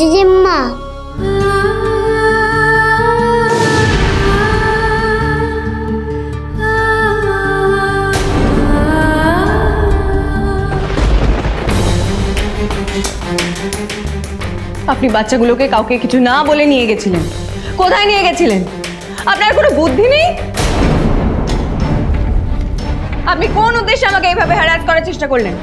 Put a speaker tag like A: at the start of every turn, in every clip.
A: মেজে জিম্মা
B: আপনি বাচ্চাগুলোকে কাউকে কিছু না বলে নিয়ে গেছিলেন। কোথায় নিয়ে গেছিলেন? আপনার কোনো বুদ্ধি নেই? আপনি কোন উদ্দেশ্যে আমাকে এইভাবে হ্যারাস করার চেষ্টা করলেন?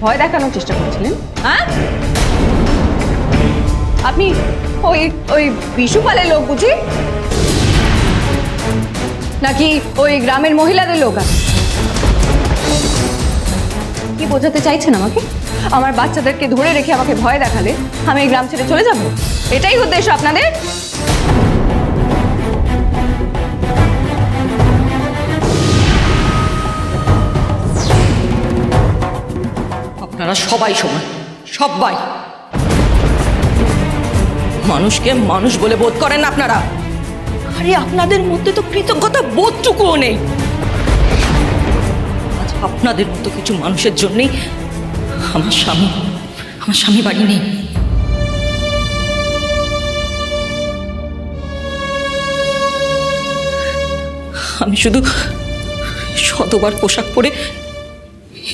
B: ভয় দেখানোর চেষ্টা করছিলেন? হ্যাঁ? আপনি ওই ওই বিশুপালের লোক বুঝি? নাকি ওই গ্রামের মহিলাদের লোক আছে? কি বোঝাতে চাইছেন আমাকে? আমার বাচ্চাদেরকে ধরে রেখে আমাকে ভয় দেখালে আমি এই গ্রাম ছেড়ে চলে যাব? এটাই উদ্দেশ্য আপনাদের?
C: আপনারা সবাই সমান। সবাই। মানুষকে মানুষ বলে বোধ করেন না আপনারা। আরে আপনাদের মধ্যে তো কৃতজ্ঞতা বোধটুকুও নেই। আজ আপনাদের মতো কিছু মানুষের জন্যই আমার স্বামী আমার স্বামী বাড়ি নেই। আমি শুধু শতবার পোশাক পরে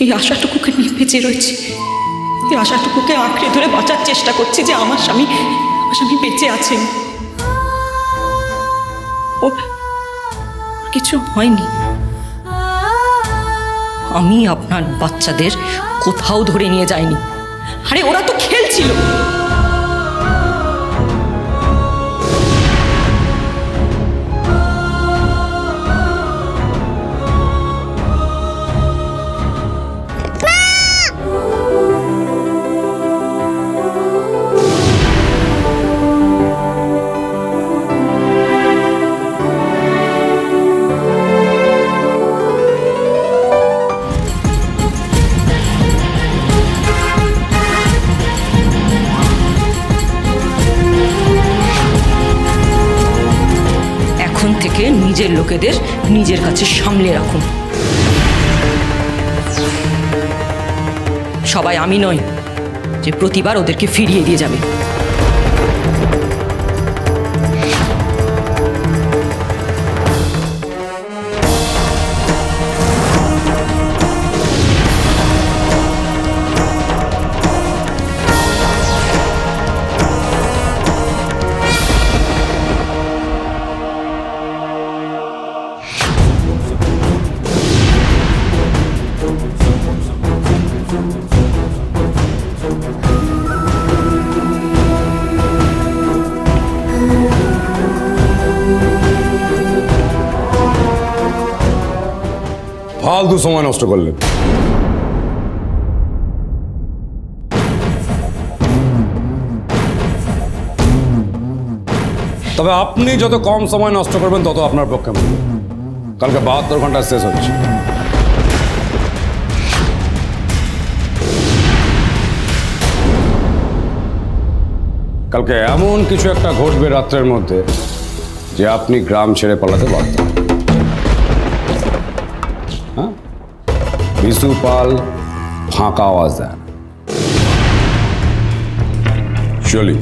C: এই আশাটুকুকে নিয়ে বেঁচে রয়েছি। এই আশাটুকুকে আঁকড়ে ধরে বাঁচার চেষ্টা করছি যে আমার স্বামী আমার স্বামী বেঁচে আছেন। ও কিছু হয়নি। আমি আপনার বাচ্চাদের কোথাও ধরে নিয়ে যাইনি। আরে, ওরা তো খেলছিল। লোকেদের নিজের কাছে সামলে রাখুন। সবাই আমি নই যে প্রতিবার ওদেরকে ফিরিয়ে দিয়ে যাবে।
D: ফালতু সময় নষ্ট করলেন। তবে আপনি যত কম সময় নষ্ট করবেন, তত আপনার পক্ষে কালকে বাহাত্তর ঘণ্টা শেষ হচ্ছে। কালকে এমন কিছু একটা ঘটবে রাত্রের মধ্যে, যে আপনি গ্রাম ছেড়ে পালাতে বাধ্য। হ্যাঁ? বিশু পাল ফাঁকা আওয়াজ দেন। চলি।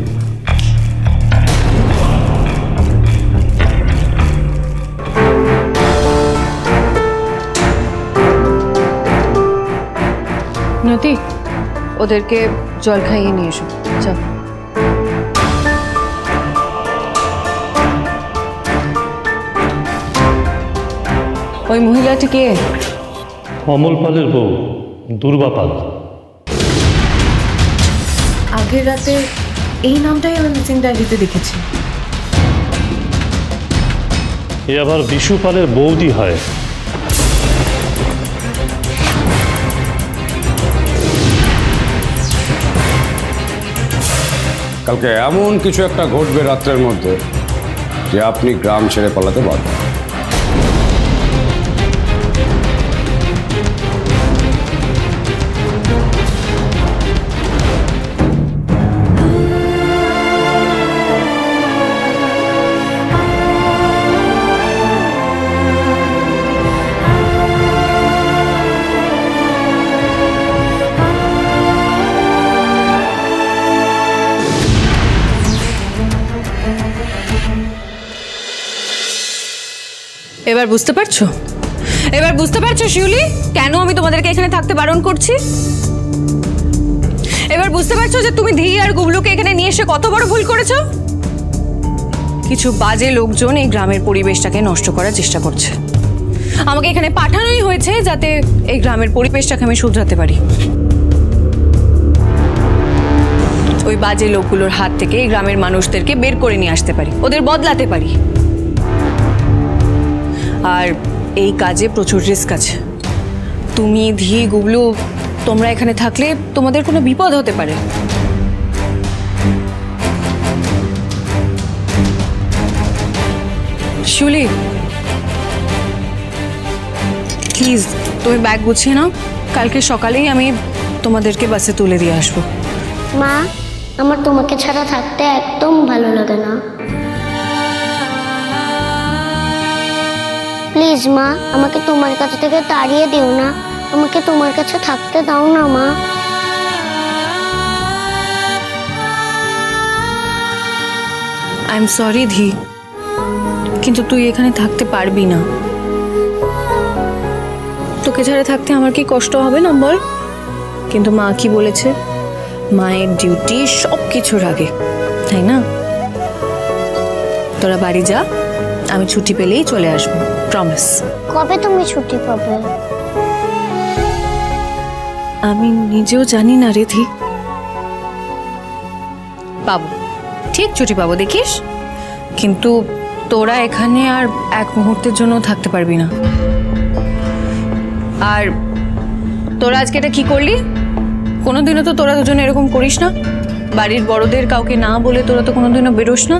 B: ওদেরকে জল খাইয়ে নিয়ে এসো। চল ওই মহিলাটি কে?
E: অমল পালের বউ দুর্বা পাল।
F: আগের রাতে এই নামটাই আমি মিসিং ডায়েরিতে দেখেছি।
E: এ আবার বিশু পালের বৌদি হয়।
D: কালকে এমন কিছু একটা ঘটবে রাত্রের মধ্যে যে আপনি গ্রাম ছেড়ে পালাতে বাধ্য।
B: এবার বুঝতে পারছ? এবার বুঝতে পারছ শিউলি? কেন আমি তোমাদেরকে এখানে থাকতে বারণ করছি? এবার বুঝতে পারছ যে তুমি ধি আর গুবলুকে এখানে নিয়ে এসে কত বড় ভুল করেছ? কিছু বাজে লোকজন এই গ্রামের পরিবেশটাকে নষ্ট করার চেষ্টা করছে। আমাকে এখানে পাঠানোই হয়েছে যাতে এই গ্রামের পরিবেশটাকে আমি শুধরাতে পারি। ওই বাজে লোকগুলোর হাত থেকে এই গ্রামের মানুষদেরকে বের করে নিয়ে আসতে পারি। ওদের বদলাতে পারি। আর এই কাজে প্রচুর রিস্ক আছে। তুমি, ধি গুবলু তোমরা এখানে থাকলে তোমাদের কোনো বিপদ হতে পারে। শুলি প্লিজ তুমি ব্যাগ গুছিয়ে নাও। কালকে সকালেই আমি তোমাদেরকে বাসে তুলে দিয়ে আসব।
A: মা, আমার তোমাকে ছাড়া থাকতে একদম ভালো লাগে না। প্লিজ মা, আমাকে তোমার কাছ থেকে তাড়িয়ে দিও না। আমাকে তোমার কাছে থাকতে দাও না, মা।
B: আই এম সরি ধি। কিন্তু তুই এখানে থাকতে পারবি না। তোকে ছাড়া থাকতে আমার কি কষ্ট হবে না, বল? কিন্তু মা কি বলেছে? মায়ের ডিউটি সব কিছুর আগে, তাই না? তোরা বাড়ি যা, আমি ছুটি পেলেই চলে আসব। প্রমিস
A: কবে তুমি ছুটি পাবে?
B: আমি নিজেও জানি না রে ধি পাবো ঠিক ছুটি পাবো দেখিস? কিন্তু তোরা এখানে আর এক মুহূর্তের জন্য থাকতে পারবি না। আর তোরা আজকে এটা কি করলি? কোনোদিনও তো তোরা দুজনে এরকম করিস না। বাড়ির বড়দের কাউকে না বলে তোরা তো কোনোদিনও বেরোস না।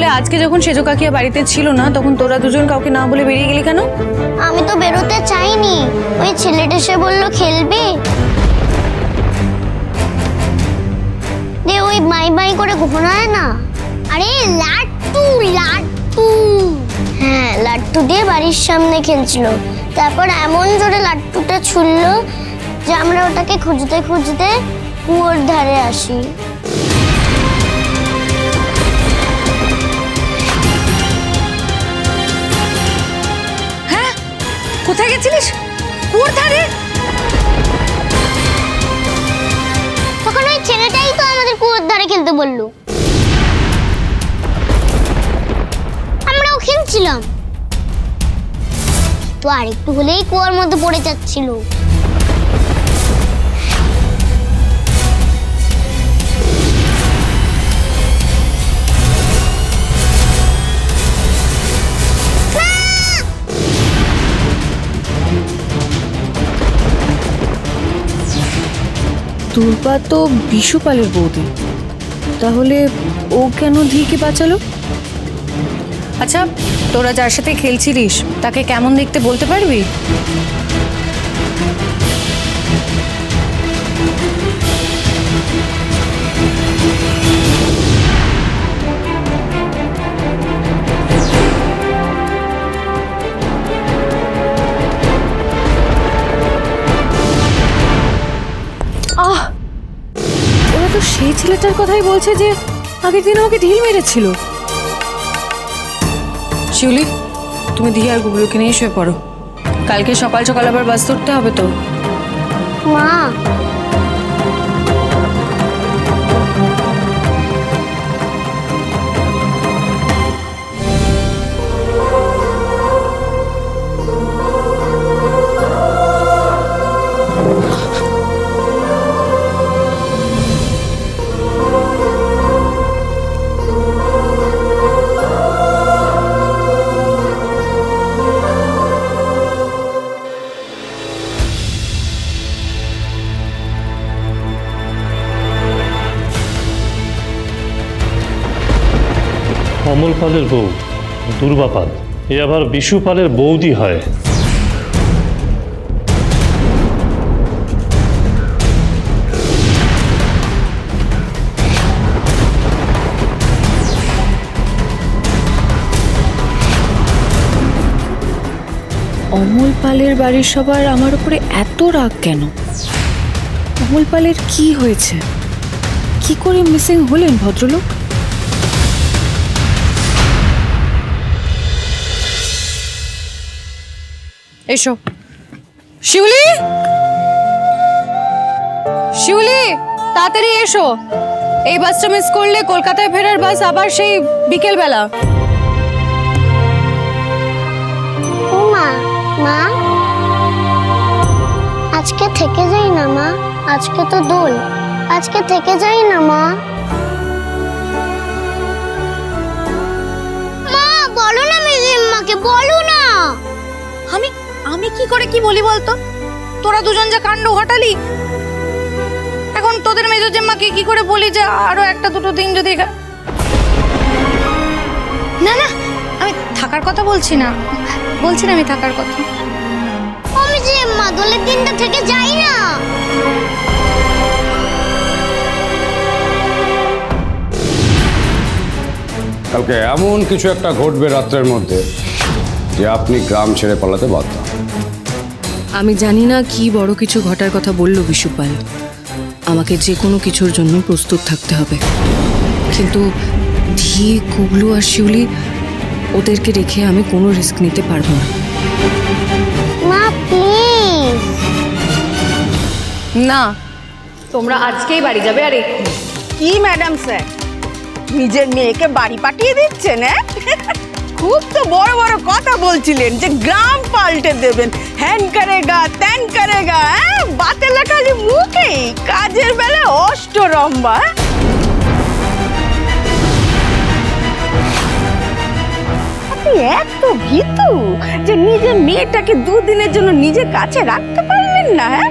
B: তাহলে আজকে যখন সেজো কাকিয়া বাড়িতে ছিল না, তখন তোরা দুজন কাউকে না বলে বেরিয়ে গেলি কেন?
A: আমি তো বেরোতে চাইনি। ওই ছেলেটা এসে বলল, খেলবে? দে, ওই মাই মাই করে ঘোরায় না। আরে, লাট্টু লাট্টু। হ্যাঁ লাট্টু দিয়ে বাড়ির সামনে খেলছিল। তারপর এমন জোরে লাট্টুটা ছুড়লো যে আমরা ওটাকে খুঁজতে খুঁজতে কুয়োর ধারে আসি।
B: কোথায় গেছিলিস? কুয়োর ধারে
A: তখন ওই ছেলেটাই তো আমাদের কুয়োর ধারে খেলতে বলল। আমরাও খেলছিলাম। তো আরেকটু হলেই কুয়োর মধ্যে পড়ে যাচ্ছিল।
B: দুর্বা তো বিশুপালের বৌদি। তাহলে ও কেন ধিকে বাঁচালো? আচ্ছা তোরা যার সাথে খেলছিলিস, তাকে কেমন দেখতে বলতে পারবি? সেই ছেলেটার কথাই বলছে যে আগের দিন আমাকে ঢিল মেরেছিল। শিউলি তুমি দিয়ে আর গুবলুকে নিয়ে শুয়ে পড়ো। কালকে সকাল সকাল আবার বাস ধরতে হবে তো।
A: মা
E: অমল পালের বউ, দুর্বা পাল। এ আবার বিশু পালের বৌদি হয়।
B: অমল পালের বাড়ির সবার আমার উপরে এত রাগ কেন? অমল পালের কি হয়েছে? কি করে মিসিং হলেন ভদ্রলোক? এসো। শিউলি? শিউলি তাড়াতাড়ি এসো। এই বাসটা মিস করলে কলকাতায় ফেরার বাস আবার সেই বিকেলবেলা।
A: ও মা মা? আজকে থেকে যাই না মা। আজকে তো দোল। আজকে থেকে যাই না মা। মা বলো না মিজিম্মাকে বলো না।
B: আমি আমি কি করে কি বলি বলতো? তোরা দুজন যা কাণ্ড ঘটালি? এখন তোদের মেজর জেম্মাকে কি করে বলি যে আরও একটা দুটো দিন যদি না না আমি থাকার কথা বলছি না। বলছি না আমি থাকার কথা।
A: ও মিজিম্মা দোলের দিনটা থেকে যাই না।
D: কালকে এমন কিছু একটা ঘটবে রাত্রের মধ্যে যে আপনি গ্রাম ছেড়ে পালাতে বাধ্য। হবেন।
B: আমি জানি না কি বড় কিছু ঘটার কথা বলল বিশুপাল। আমাকে যে কোনো কিছুর জন্য প্রস্তুত থাকতে হবে। কিন্তু ধি কুবলু আর শিউলি ওদেরকে রেখে আমি কোনো রিস্ক নিতে পারব না।
A: মা প্লিজ।
B: না তোমরা আজকেই বাড়ি যাবে আর
G: কি ম্যাডাম স্যার? নিজের মেয়েকে বাড়ি পাঠিয়ে দিচ্ছেন হ্যাঁ? খুব তো বড় বড় কথা বলছিলেন যে গ্রাম পাল্টে দেবেন। হ্যান করেগা, ত্যান করেগা হ্যাঁ? বাতে লেখালি মুখেই কাজের বেলা? আপনি এত ভীতু যে নিজের মেয়েটাকে দুদিনের জন্য নিজের কাছে রাখতে পারলেন না হ্যাঁ?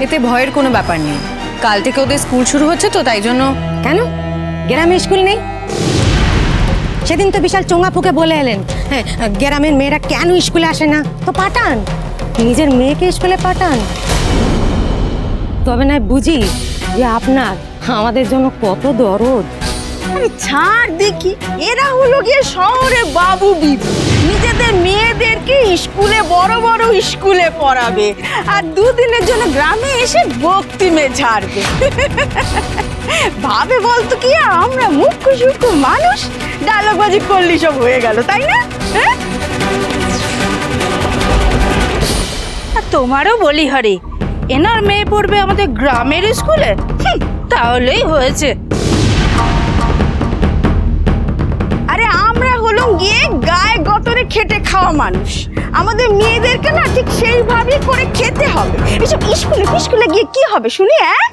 B: এতে ভয়ের কোনো ব্যাপার নেই। কাল থেকে ওদের স্কুল শুরু হচ্ছে তো, তাই জন্য।
H: কেন? গ্রামে স্কুল নেই? সেদিন তো বিশাল চোঙা ফুকে বলে এলেন। হ্যাঁ গ্রামের মেয়েরা কেন স্কুলে আসে না? তো পাঠান। নিজের মেয়েকে স্কুলে পাঠান। তবে না বুঝি যে আপনার, আমাদের জন্য কত দরদ।
G: আরে ছাড় দেখি, এরা হলো গিয়ে শহরে বাবু বিবু। নিজেদের মেয়েদেরকে স্কুলে, বড় বড় স্কুলে পড়াবে। আর দুদিনের জন্য গ্রামে এসে বক্তিমে ঝাড়বে। ভাবে বলতো কি, আমরা মুখ্য সূক্ষ্ম মানুষ। ডায়লগবাজি করলি সব হয়ে গেল, তাই না? হ্যাঁ? তোমারও বলি হরে, এনার মেয়ে পড়বে আমাদের গ্রামের স্কুলে? তাহলেই হয়েছে। আরে আমরা হলো গিয়ে মানুষ। আমাদের মেয়েদেরকে না ঠিক সেইভাবে করে খেতে হবে। এসব স্কুলে স্কুলে গিয়ে কি হবে শুনি হ্যাঁ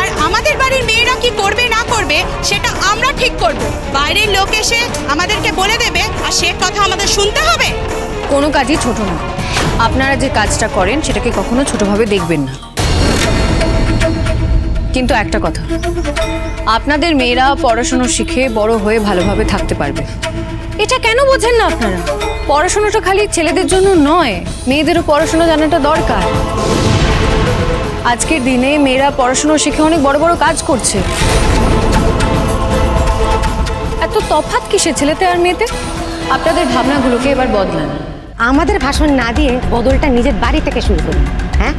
I: আর আমাদের বাড়ির মেয়েরা কি করবে না করবে সেটা আমরা ঠিক করব। বাইরের লোক এসে আমাদেরকে বলে দেবে আর সে কথা আমাদের শুনতে হবে।
B: কোনো কাজই ছোট না। আপনারা যে কাজটা করেন সেটাকে কখনো ছোটভাবে দেখবেন না। কিন্তু একটা কথা আপনাদের মেয়েরা পড়াশুনো শিখে বড় হয়ে ভালোভাবে থাকতে পারবে। এটা কেন বোঝেন না আপনারা? পড়াশোনাটা খালি ছেলেদের জন্য নয়, মেয়েদেরও পড়াশোনা জানাটা দরকার। আজকের দিনে মেয়েরা পড়াশোনা শিখে অনেক বড় বড় কাজ করছে। এত তফাৎ কিসে ছেলেতে আর মেয়েতে? আপনাদের ভাবনাগুলোকে এবার বদলান।
H: আমাদের ভাষণ না দিয়ে বদলটা নিজের বাড়ি থেকে শুরু করুন হ্যাঁ?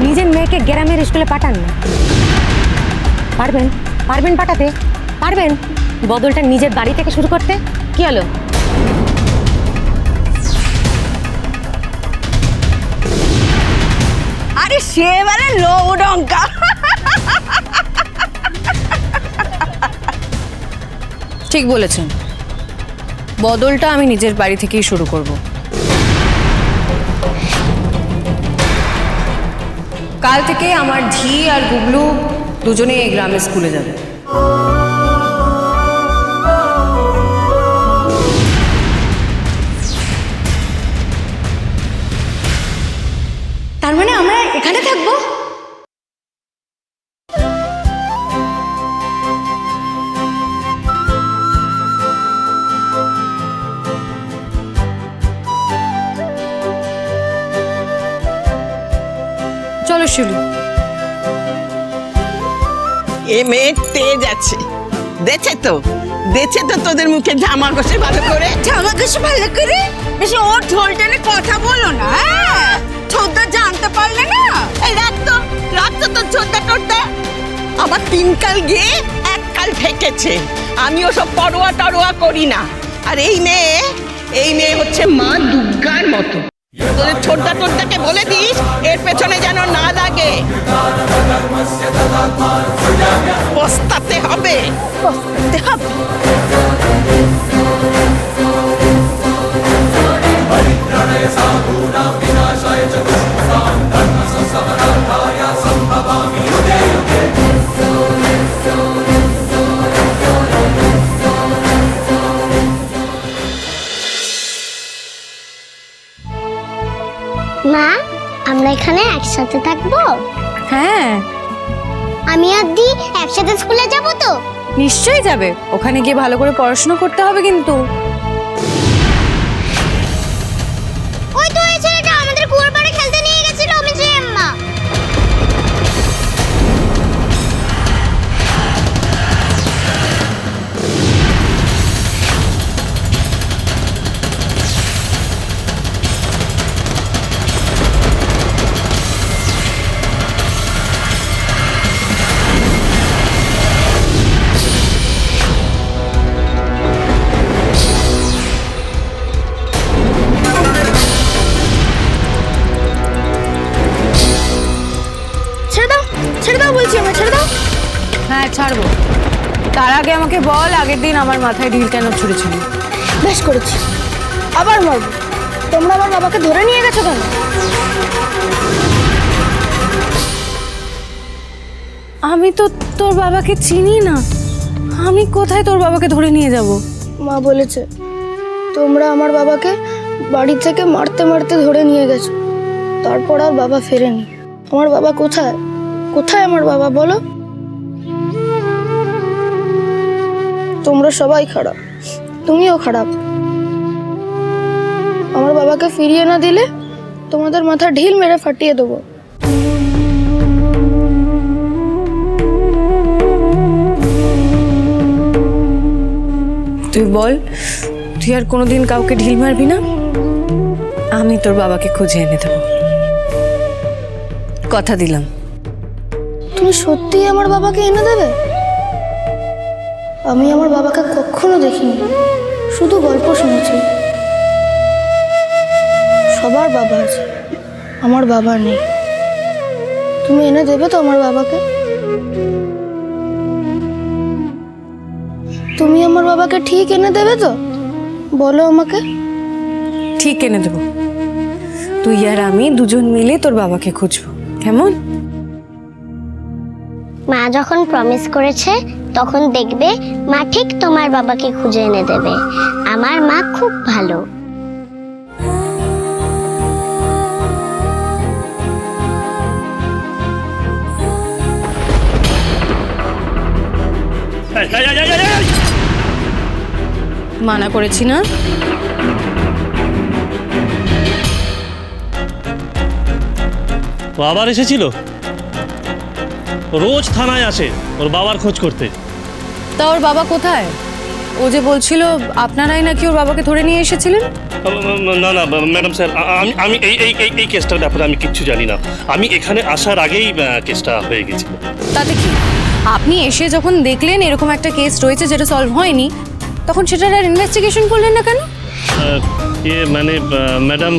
H: নিজের মেয়েকে গ্রামের স্কুলে পাঠান না। পারবেন? পারবেন পাঠাতে? পারবেন? বদলটা নিজের বাড়ি থেকে শুরু করতে? কি হলো?
G: আরে সে মানে লৌডঙ্কা।
B: ঠিক বলেছেন। বদলটা আমি নিজের বাড়ি থেকেই শুরু করব। কাল থেকে আমার ধি আর গুবলু দুজনেই এই গ্রামে স্কুলে যাবে। চলো শিলু
G: এ মেয়ে তেজ আছে। দেখছে তো? দেখছে তো তোদের মুখে ভালো করে? ভালো করে? বেশি ওর ঢোল টেনে কথা বলো না হ্যাঁ? ছোদ্দা জানতে পারলে না? এই রাখতো তো ছোদ্দা টোদ্দা। আমার তিন কাল গিয়ে এক কাল ঠেকেছে আমি ওসব পরোয়া টরোয়া করি না। আর এই মেয়ে এই মেয়ে হচ্ছে মা দুর্গার মতো। ছোটদা টোটদাকে বলে দিস এর পেছনে যেন না লাগে। পস্তাতে হবে। পস্তাতে হবে।
A: মা আমরা এখানে একসাথে থাকব?
B: হ্যাঁ।
A: আমি আর দি একসাথে স্কুলে যাব তো?
B: নিশ্চয়ই যাবে। ওখানে গিয়ে ভালো করে পড়াশোনা করতে হবে কিন্তু। হ্যাঁ ছাড়বো। তার আগে আমাকে বল আগের দিন আমার মাথায় ঢিল কেন ছুড়েছিলি?
A: বেশ করেছি। আবার মারবো তোমরা আমার বাবাকে ধরে নিয়ে গেছো কেন?
B: আমি তো তোর বাবাকে চিনি না। আমি কোথায় তোর বাবাকে ধরে নিয়ে যাব?
J: মা বলেছে তোমরা আমার বাবাকে বাড়ি থেকে মারতে মারতে ধরে নিয়ে গেছো। তারপর আর বাবা ফেরেনি। আমার বাবা কোথায়? কোথায় আমার বাবা বলো? তোমরা সবাই খারাপ। তুমিও খারাপ। আমার বাবাকে ফিরিয়ে না দিলে তোমাদের মাথা ঢিল মেরে ফাটিয়ে দেবো।
B: তুই বল তুই আর কোনোদিন কাউকে ঢিল মারবি না? আমি তোর বাবাকে খুঁজে এনে দেবো। কথা দিলাম।
J: তুমি সত্যিই আমার বাবাকে এনে দেবে? আমি আমার বাবাকে কখনো দেখিনি। শুধু গল্প শুনেছি। সবার বাবা আছে। আমার বাবা নেই। তুমি এনে দেবে তো আমার বাবাকে? তুমি আমার বাবাকে ঠিক এনে দেবে তো? বলো আমাকে।
B: ঠিক এনে দেবো। তুই আর আমি দুজন মিলে তোর বাবাকে খুঁজবো। কেমন?
A: মা যখন প্রমিস করেছে তখন দেখবে মা ঠিক তোমার বাবাকে খুঁজে এনে দেবে। আমার মা খুব ভালো!
B: মানা করেছি না?
E: ও আবার এসেছিল? রোজ থানায় আসে ওর বাবার খোঁজ করতে।
B: তা ওর বাবা কোথায়? ও যে বলছিল আপনারাই নাকি ওর বাবাকে ধরে নিয়ে এসেছিলেন?
E: না না ম্যাডাম স্যার আমি আমি এই এই এই এই কেসটার ব্যাপারে আমি কিচ্ছু জানি না। আমি এখানে আসার আগেই কেসটা হয়ে গেছিল।
B: তাতে কি? আপনি এসে যখন দেখলেন এরকম একটা কেস রয়েছে যেটা সলভ হয়নি তখন সেটার আর ইনভেস্টিগেশন করলেন না কেন?
E: ইয়ে মানে ম্যাডাম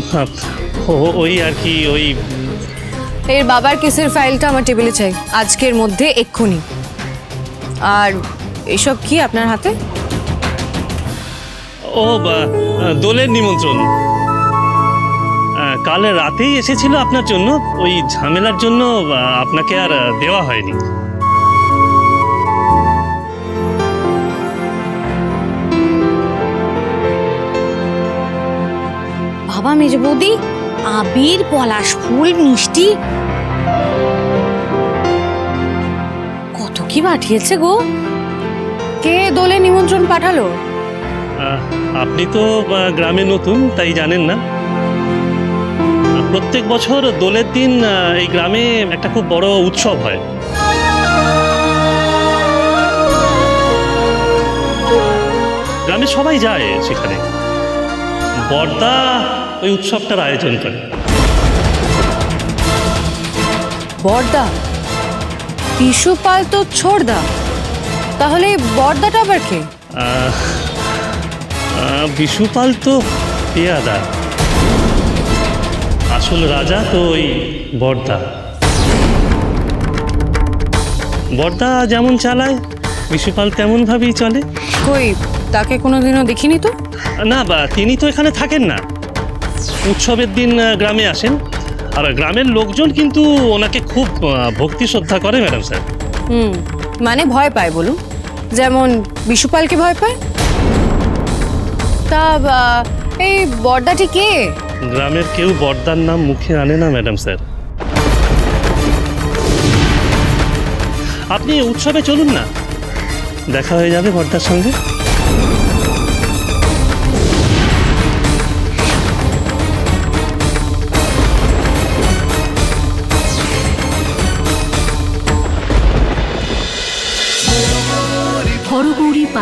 E: ওই আর কি ওই
B: এর বাবার কেসের ফাইলটা আমার টেবিলে চাই আজকের মধ্যে এক্ষুনি। আর এসব কি আপনার হাতে?
E: ও বা, দোলের নিমন্ত্রণ। কাল রাতেই এসেছিল আপনার জন্য। ওই ঝামেলার জন্য আপনাকে আর দেওয়া হয়নি।
H: বাবা মেজ বৌদি আবির পলাশ ফুল মিষ্টি। কত কি পাঠিয়েছে গো?
B: কে দোলে নিমন্ত্রণ পাঠালো?
E: আপনি তো গ্রামে নতুন তাই জানেন না। প্রত্যেক বছর দোলের দিন এই গ্রামে একটা খুব বড় উৎসব হয়। গ্রামে সবাই যায় সেখানে। বর্দা ওই উৎসবটার আয়োজন করে।
B: বর্দা? বিশুপাল তো ছোড়দা। তাহলে এই বর্দাটা আবার কে?
E: বিশুপাল তো পেয়াদা। আসল রাজা তো ওই বর্দা। বর্দা যেমন চালায় বিশুপাল তেমনভাবেই চলে।
B: কই তাকে কোনোদিনও দেখিনি তো?
E: না বা তিনি তো এখানে থাকেন না। উৎসবের দিন গ্রামে আসেন। আর গ্রামের লোকজন কিন্তু ওনাকে খুব ভক্তি শ্রদ্ধা করে ম্যাডাম স্যার।
B: হুম। মানে ভয় পায় বলুন। যেমন বিশুপালকে ভয় পায়। তা এই বর্দাটি কে?
E: গ্রামের কেউ বর্দার নাম মুখে আনে না, ম্যাডাম স্যার। আপনি উৎসবে চলুন না। দেখা হয়ে যাবে বর্দার সঙ্গে।